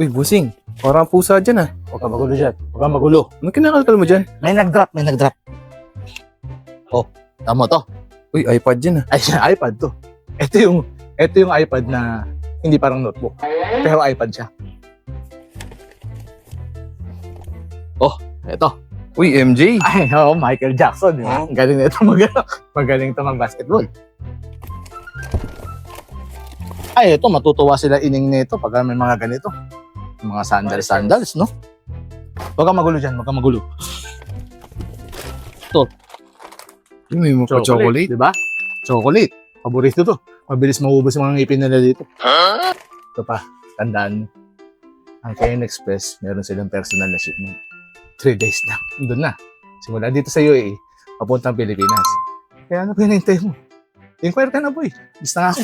Uy, busing. Parang pusa dyan ah. Huwag ka magulo dyan. Huwag ka magulo. Ano kinakalkal mo dyan? May nag-drop, may nag-drop. Oh, tama to. Uy, iPad dyan ah. Ay, siya, iPad to. Ito yung, ito yung iPad na hindi parang notebook. Pero iPad siya. Oh, ito. Uy, MJ. Ay, oh, Michael Jackson. Di ba? Ang Galing na ito mag Magaling ito mag-basketball. Ay, ito, matutuwa sila ining nito pag may mga ganito. Yung Mga sandals, sandals, no? Huwag kang magulo dyan, huwag kang magulo. Uy, may mga chocolate. Di ba? Chocolate. Paborito to. Mabilis maubos yung mga ngipin nila dito. Ito pa, tandaan mo. Ang KN Express, meron silang personal na shipment. Three days na. Doon na. Simula dito sa UAE, papuntang Pilipinas. Kaya ano pinahintay mo? Inquire ka na boy. Bista nga ako.